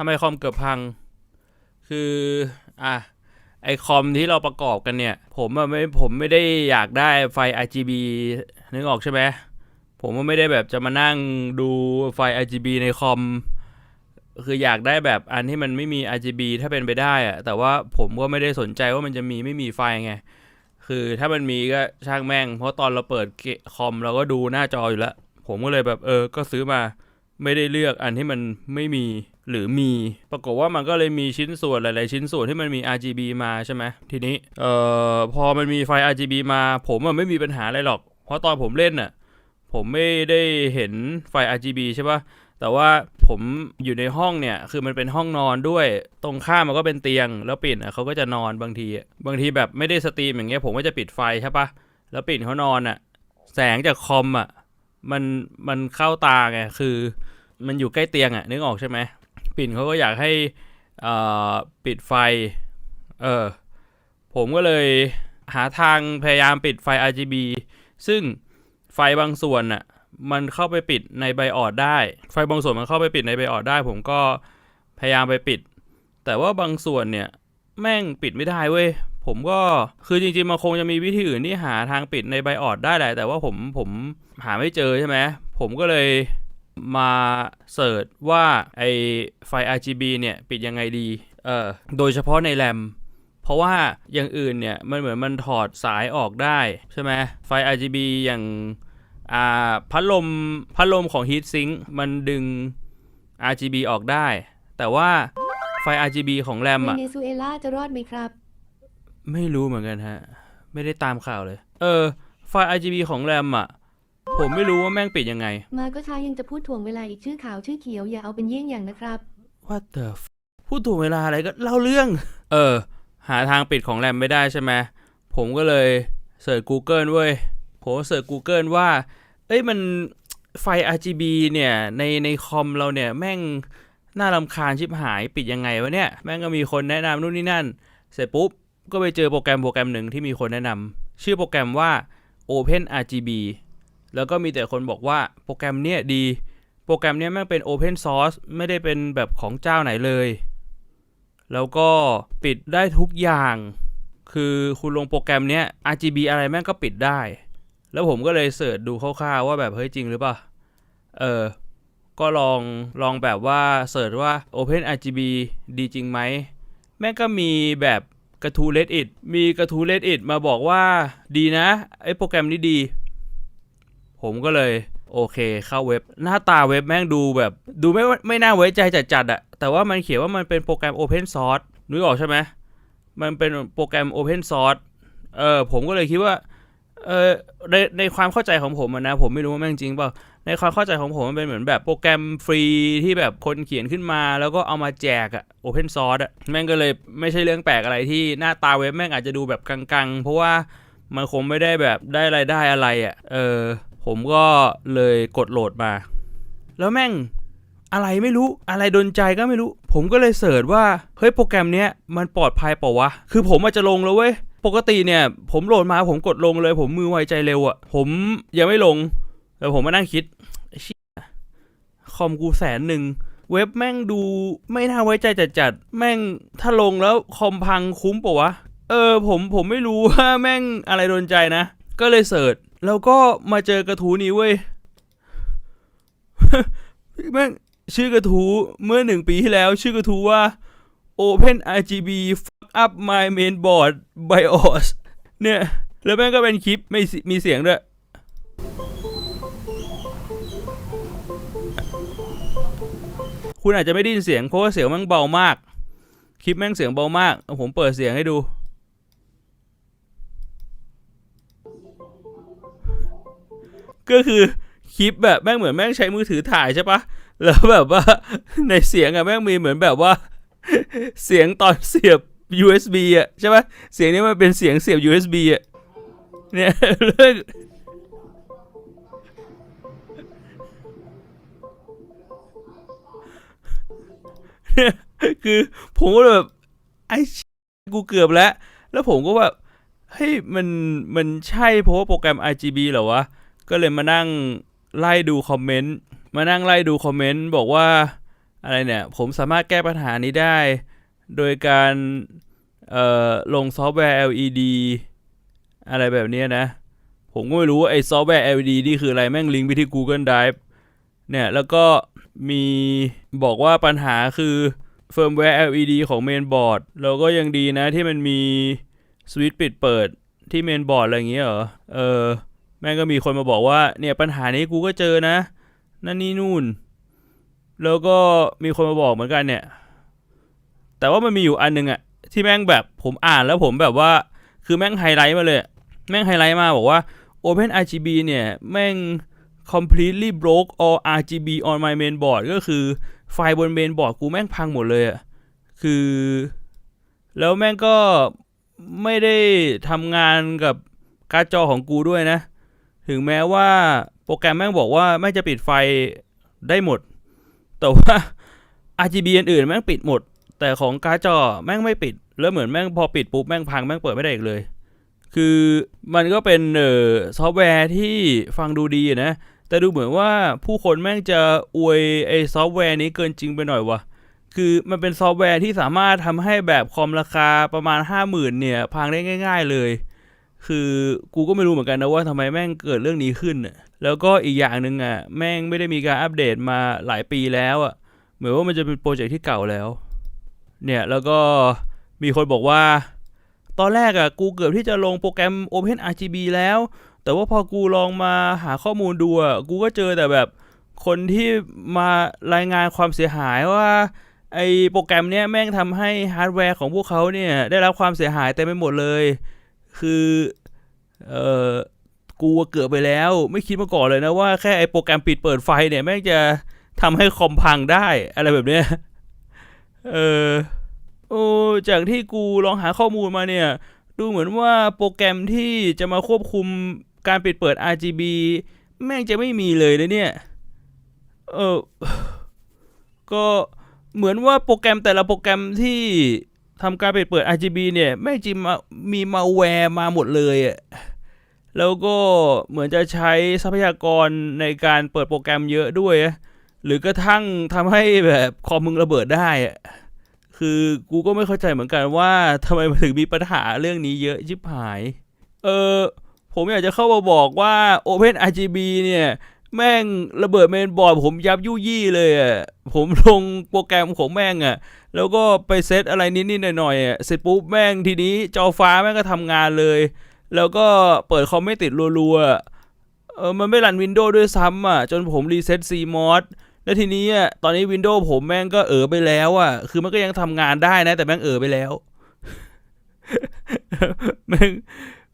ทำไมคอมเกือบพัง คือ อะ ไอคอมที่เราประกอบกันเนี่ย ผมอะไม่ผมไม่ได้อยากได้ไฟ RGB นึกออกใช่ไหมผมก็ไม่ได้แบบจะมานั่งดูไฟ RGB ในคอม คืออยากได้แบบอันที่มันไม่มี RGB ถ้าเป็นไปได้อะแต่ว่าผมก็ไม่ได้สนใจว่ามันจะมีไม่มีไฟไง คือถ้ามันมีก็ช่างแม่ง เพราะตอนเราเปิดคอมเราก็ดูหน้าจออยู่แล้ว ผมก็เลยแบบเออ ก็ซื้อมา ไม่ได้เลือกอันที่มันไม่มี หรือมี ปรากฏว่ามันก็เลยมีชิ้นส่วนหลาย ๆ ชิ้นส่วนที่มันมี RGB มาใช่ไหมทีนี้เอ่อพอมันมีไฟ RGB มาผมอะไม่มีปัญหาอะไรหรอก เพราะตอนผมเล่นน่ะผมไม่ได้เห็นไฟ RGB ใช่ปะแต่ว่าผมอยู่ในห้องเนี่ย คือมันเป็นห้องนอนด้วย ตรงข้ามมันก็เป็นเตียง แล้วปิ่นเขาก็จะนอนบางที บางทีแบบไม่ได้สตรีมอย่างเงี้ย ผมก็จะปิดไฟใช่ปะแล้วปิ่นเขานอนอะ แสงจากคอมอะ มันมันเข้าตาไง คือ มันอยู่ใกล้เตียงอะ นึกออกใช่ไหม ปิ่นเขาก็อยากให้ปิดไฟ เออ ผมก็เลยหาทางพยายามปิดไฟ RGB ซึ่งไฟบางส่วนน่ะมันเข้าไปปิดในไบออดได้ ไฟบางส่วนมันเข้าไปปิดในไบออดได้ ผมก็พยายามไปปิด แต่ว่าบางส่วนเนี่ยแม่งปิดไม่ได้เว้ย ผมก็คือจริงๆมันคงจะมีวิธีอื่นที่หาทางปิดในไบออดได้แหละแต่ว่าผมผมหาไม่เจอใช่ไหมผมก็เลย มาเสิร์ชว่าไอไฟ RGB เนี่ยปิดยังไงดี เออโดยเฉพาะในแรมเพราะว่าอย่างอื่นเนี่ยมันเหมือนมันถอดสายออกได้ใช่ไหมไฟ RGB อย่างอ่าพัดลมพัดลมของ Heat Sink มันดึง RGB ออกได้ แต่ว่าไฟ RGB ของแรมเวอะเนซุเอลาจะรอดไหมครับ ไม่รู้เหมือนกันฮะ ไม่ได้ตามข่าวเลย เออ ไฟ RGB ของแรมอะ ผมไม่รู้ว่าแม่งปิดยังไง มาก็ช้ายังจะพูดถ่วงเวลาอีกชื่อขาวชื่อเขียวอย่าเอาเป็นเยี่ยงอย่างนะครับ What the f พูดถูกเวลาอะไรก็เล่าเรื่อง เออ หาทางปิดของแรมไม่ได้ใช่ไหมผมก็เลยเสิร์ช Google เว้ยผมเสิร์ช Google ว่า เอ้ยมันไฟ RGB เนี่ย ในในคอมเราเนี่ย แม่งน่ารำคาญชิบหายปิดยังไงวะเนี่ย แม่งก็มีคนแนะนำนู่นนี่นั่น เสร็จปุ๊บ ก็ไปเจอโปรแกรมโปรแกรมหนึ่งที่มีคนแนะนำชื่อโปรแกรมว่า Open RGB แล้วก็มีแต่คนบอกว่าโปรแกรมเนี้ยดี โปรแกรมเนี้ยแม่งเป็น Open Source ไม่ได้เป็นแบบของเจ้าไหนเลย แล้วก็ปิดได้ทุกอย่าง คือคุณลงโปรแกรมเนี้ย RGB อะไรแม่งก็ปิดได้ แล้วผมก็เลยเสิร์ชดูคร่าวๆว่าแบบเฮ้ยจริงหรือเปล่า เออ ก็ลองลองแบบว่าเสิร์ชว่า Open RGB ดีจริงไหม แม่งก็มีแบบกระทู Reddit มีกระทู Reddit มาบอกว่าดีนะไอ้โปรแกรมนี้ดี ผมก็เลยโอเคเข้าเว็บ หน้าตาเว็บแม่งดูแบบ ดูไม่ไม่น่าไว้ใจจัดๆอะแต่ว่ามันเขียนว่ามันเป็นโปรแกรม Open Source นึกออกใช่ไหมมันเป็นโปรแกรม Open Source เออผมก็เลยคิดว่าเออในในความเข้าใจของผมนะ ผมไม่รู้ว่าแม่งจริงเปล่าในความเข้าใจของผมมันเป็นเหมือนแบบโปรแกรมฟรีที่แบบคนเขียนขึ้นมา แล้วก็เอามาแจกอะ Open Source อะแม่งก็เลยไม่ใช่เรื่องแปลกอะไรที่หน้าตาเว็บแม่งอาจจะดูแบบกังๆ เพราะว่ามันคงไม่ได้แบบได้รายได้อะไรอะเออ ผมก็เลยกดโหลดมา แล้วแม่งอะไรไม่รู้อะไรดนใจก็ไม่รู้ ผมก็เลยเสิร์ชว่า เฮ้ยโปรแกรมเนี้ยมันปลอดภัยเปล่าวะ คือผมอาจจะลงแล้วเว้ย ปกติเนี่ย ผมโหลดมาผมกดลงเลย ผมมือไวใจเร็วอะผมยังไม่ลงแต่ผมมานั่งคิดไอ้ชี่ยคอมกูแสนหนึ่งเว็บแม่งดูไม่น่าไว้ใจจัดๆแม่งถ้าลงแล้วคอมพังคุ้มปะวะ เออผมผมไม่รู้ว่าแม่งอะไรโดนใจนะ ก็เลยเสิร์ช แล้วก็มาเจอกระทูนี้เว้ยแม่งชื่อกระทูเมื่อหนึ่งปีที่แล้ว ชื่อกระทูว่า Open RGB fuck up my mainboard BIOS เนี่ย แล้วแม่งก็เป็นคลิปไม่มีเสียงด้วยคุณอาจจะไม่ได้ยินเสียงเพราะว่าเสียงแม่งเบามาก คลิปแม่งเสียงเบามาก ผมเปิดเสียงให้ดู ก็คือคลิปแบบแม่งเหมือนแม่งใช้มือถือถ่ายใช่ปะแล้วแบบว่าในเสียงอะแม่งมีเหมือนแบบว่า เสียงตอนเสียบ USB อะใช่ปะเสียงนี้มันเป็นเสียงเสียบ USB อะเนี่ยเรื่องคือผมก็แบบไอ้กูเกือบแล้ว แล้วผมก็แบบเฮ้ยมันมันใช่เพราะว่าโปรแกรม RGB เหรอวะ ก็เลยมานั่งไล่ดูคอมเมนต์ มานั่งไล่ดูคอมเมนต์บอกว่าอะไรเนี่ย ผมสามารถแก้ปัญหานี้ได้ โดยการเอ่อลงซอฟต์แวร์ LED อะไรแบบนี้นะ ผมก็ไม่รู้ว่าไอ้ซอฟต์แวร์ LED นี่คืออะไรแม่งลิงก์ไปที่ Google Drive เนี่ย แล้วก็มีบอกว่าปัญหาคือเฟิร์มแวร์ LED ของเมนบอร์ดแล้วก็ยังดีนะที่มันมีสวิตช์ปิดเปิดที่เมนบอร์ดอะไรอย่างเงี้ยเหรอ เออ แม่งก็มีคนมาบอกว่าเนี่ยปัญหานี้กูก็เจอนะ นั่นนี่นู่น แล้วก็มีคนมาบอกเหมือนกันเนี่ย แต่ว่ามันมีอยู่อันนึงอะที่แม่งแบบผมอ่านแล้วผมแบบว่าคือแม่งไฮไลท์มาเลย แม่งไฮไลท์มาบอกว่า Open RGB เนี่ย แม่ง completely broke all RGB on my main board ก็คือไฟบนเมนบอร์ดกูแม่งพังหมดเลยอะคือ แล้วแม่งก็ไม่ได้ทำงานกับการ์ดจอของกูด้วยนะ ถึงแม้ว่าโปรแกรมแม่งบอกว่าแม่งจะปิดไฟได้หมด แต่ว่า RGB อันอื่นแม่งปิดหมด แต่ของการ์ดจอแม่งไม่ปิด แล้วเหมือนแม่งพอปิดปุ๊บแม่งพังแม่งเปิดไม่ได้อีกเลย คือมันก็เป็นเอ่อซอฟต์แวร์ที่ฟังดูดีนะ แต่ดูเหมือนว่าผู้คนแม่งจะอวยไอ้ซอฟต์แวร์นี้เกินจริงไปหน่อยวะคือมันเป็นซอฟต์แวร์ที่สามารถทำให้แบบคอมราคาประมาณ 50,000เนี่ยพังได้ง่าย ๆ เลย คือกูก็ไม่รู้เหมือนกันนะว่าทำไมแม่งเกิดเรื่องนี้ขึ้นน่ะแล้วก็อีกอย่างหนึ่งอะ แม่งไม่ได้มีการอัปเดตมาหลายปีแล้วอะ เหมือนว่ามันจะเป็นโปรเจกต์ที่เก่าแล้ว เนี่ยแล้วก็มีคนบอกว่า ตอนแรกอะกูเกือบที่จะลงโปรแกรม Open RGB แล้ว แต่ว่าพอกูลองมาหาข้อมูลดูอะกูก็เจอแต่แบบคนที่มารายงานความเสียหายว่าไอโปรแกรมเนี้ยแม่งทำให้ฮาร์ดแวร์ของพวกเขาเนี่ยได้รับความเสียหายเต็มไปหมดเลย คือเออกูเกือบไปแล้ว ไม่คิดมาก่อนเลยนะว่าแค่ไอโปรแกรมปิดเปิดไฟเนี่ย แม่งจะทำให้คอมพังได้ อะไรแบบเนี้ยเออโอ้จากที่กูลองหาข้อมูลมาเนี่ย ดูเหมือนว่าโปรแกรมที่จะมาควบคุมการปิดเปิด RGB แม่งจะไม่มีเลยนะเนี่ย เออก็เหมือนว่าโปรแกรมแต่ละโปรแกรมที่ ทำการเปิดเปิด RGB เนี่ยแม่จริงมามีมาแวร์มาหมดเลยอะแล้วก็เหมือนจะใช้ทรัพยากรในการเปิดโปรแกรมเยอะด้วย หรือกระทั่งทำให้แบบคอมมึงระเบิดได้อะคือกูก็ไม่เข้าใจเหมือนกันว่าทำไมถึงมีปัญหาเรื่องนี้เยอะชิบหาย เออผมอยากจะเข้ามาบอกว่า Open RGB เนี่ย แม่งระเบิดเมนบอร์ดผมยับยุยี่เลยอะผมลงโปรแกรมของแม่งอะ แล้วก็ไปเซตอะไรนิดๆหน่อยๆอะเสร็จปุ๊บแม่งทีนี้จอฟ้าแม่งก็ทำงานเลย แล้วก็เปิดคอมไม่ติดรัวๆเออมันไม่รันวินโดว์ด้วยซ้ำอะ จนผมรีเซ็ต CMOS แล้วทีนี้อะตอนนี้ Windows ผมแม่งก็เออไปแล้วอะ คือมันก็ยังทำงานได้นะ แต่แม่งเออไปแล้วแม่ง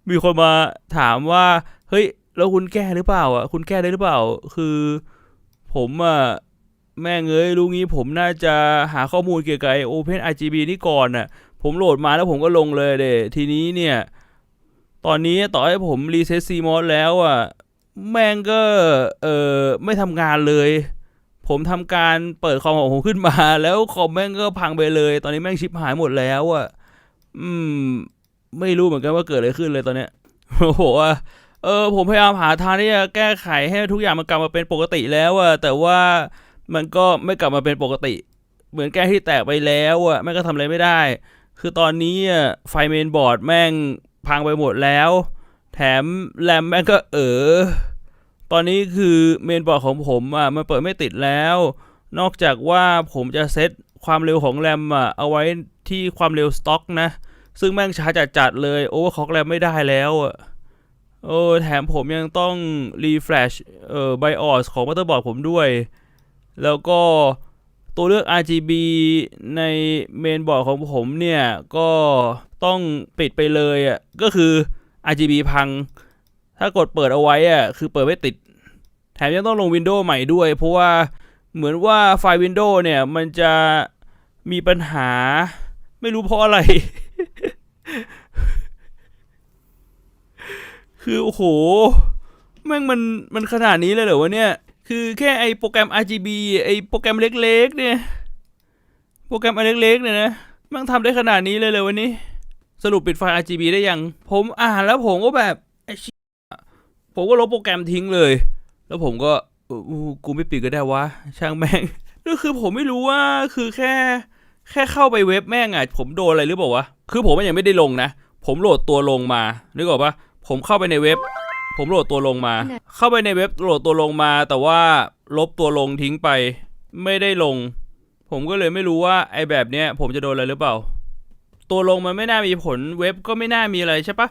มีคนมาถามว่า เฮ้ย แล้วคุณแก้หรือเปล่าอะคุณแก้ได้หรือเปล่า คือผมอะแม่งเอ้ยรู้งี้ผมน่าจะหาข้อมูลเกี่ยวกับไอ้ Open RGB นี่ก่อนน่ะ ผมโหลดมาแล้วผมก็ลงเลยเดะทีนี้เนี่ย ตอนนี้ต่อให้ผมรีเซ็ต CMOS แล้วอะ แม่งก็ เออไม่ทำงานเลย ผมทำการเปิดคอมของผมขึ้นมา แล้วคอมแม่งก็พังไปเลย ตอนนี้แม่งชิปหายหมดแล้วอะ อืม ไม่รู้เหมือนกันว่าเกิดอะไรขึ้นเลยตอนเนี้ยโอ้โหว่า เออผมพยายามหาทางที่จะแก้ไขให้ทุกอย่างมันกลับมาเป็นปกติแล้วอะแต่ว่ามันก็ไม่กลับมาเป็นปกติ เหมือนแก้ที่แตกไปแล้วอะแม่งก็ทำอะไรไม่ได้ คือตอนนี้อะไฟเมนบอร์ดแม่งพังไปหมดแล้ว แถมแรมแม่งก็เออตอนนี้คือเมนบอร์ดของผมอะมันเปิดไม่ติดแล้ว นอกจากว่าผมจะเซตความเร็วของแรมอะเอาไว้ที่ความเร็วสต็อกนะ ซึ่งแม่งช้าจัดๆเลยโอเวอร์คล็อกแรมไม่ได้แล้วอะ โอ้แถมผมยังต้องรีเฟรชเอ่อไบออสของมัตเตอร์บอร์ดผมด้วย แล้วก็ตัวเลือก RGB ในเมนบอร์ดของผมเนี่ย ก็ต้องปิดไปเลยอะ ก็คือ RGB พัง ถ้ากดเปิดเอาไว้อะ คือเปิดไม่ติด แถมยังต้องลง Windows ใหม่ด้วย เพราะว่าเหมือนว่าไฟล์ Windows เนี่ย มันจะมีปัญหาไม่รู้เพราะอะไร คือโอ้โห แม่งมันมันขนาดนี้เลยเหรอวะเนี่ย คือแค่ไอโปรแกรม RGB ไอโปรแกรมเล็กๆ เนี่ย โปรแกรมอันเล็กๆ เนี่ยนะแมันทำได้ขนาดนี้เลยเลยวันนี้ สรุปปิดไฟล์ RGB ได้ยัง ผมอ่านแล้วผมก็แบบไอผมก็ลบโปรแกรมทิ้งเลย แล้วผมก็อู้กูไม่ปิดก็ได้วะ ช่างแม่งก็คือผมไม่รู้ว่าคือแค่แค่เข้าไปเว็บแม่งอะผมโดนอะไรหรือเปล่าวะ คือผมยังไม่ได้ลงนะ ผมโหลดตัวลงมานึกออกปะ ผมเข้าไปในเว็บ ผมโหลดตัวลงมา เข้าไปในเว็บโหลดตัวลงมา แต่ว่าลบตัวลงทิ้งไป ไม่ได้ลง ผมก็เลยไม่รู้ว่าไอ้แบบเนี้ยผมจะโดนอะไรหรือเปล่า ตัวลงมันไม่น่ามีผลเว็บก็ไม่น่ามีอะไรใช่ปะ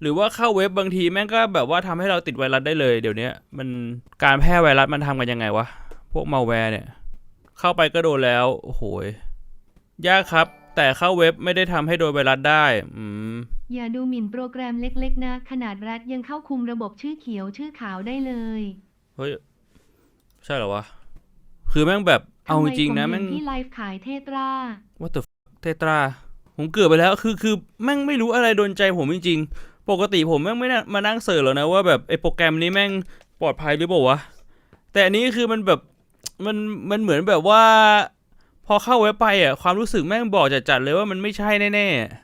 หรือว่าเข้าเว็บบางทีแม่งก็แบบว่าทำให้เราติดไวรัสได้เลยเดี๋ยวนี้มันการแพร่ไวรัสมันทำกันยังไงวะพวกมาแวร์เนี่ย เข้าไปก็โดนแล้วโอ้โหยยากครับ แต่เข้าเว็บไม่ได้ทำให้โดนไวรัสได้ อืม อย่าดูหมิ่นโปรแกรมเล็กๆนะ ขนาดรัฐยังเข้าคุมระบบชื่อเขียวชื่อขาวได้เลยเฮ้ย ใช่เหรอวะ คือแม่งแบบเอาจริงๆนะทำไผแม่งเห็ที่ไลฟ์ขายเทตราว่าแต่เทตรา ผมเกือบไปแล้ว คือคือแม่งไม่รู้อะไรโดนใจผมจริงๆ ปกติผมแม่งไม่น่ามานั่งเสิร์ชหรอกนะว่าแบบไอ้โปรแกรมนี้แม่งปลอดภัยหรือเปล่าวะ แต่อันนี้คือมันแบบมันมันเหมือนแบบว่า พอเข้าเว็บไปอะความรู้สึกแม่งบอกจัดๆเลยว่ามันไม่ใช่แน่ๆ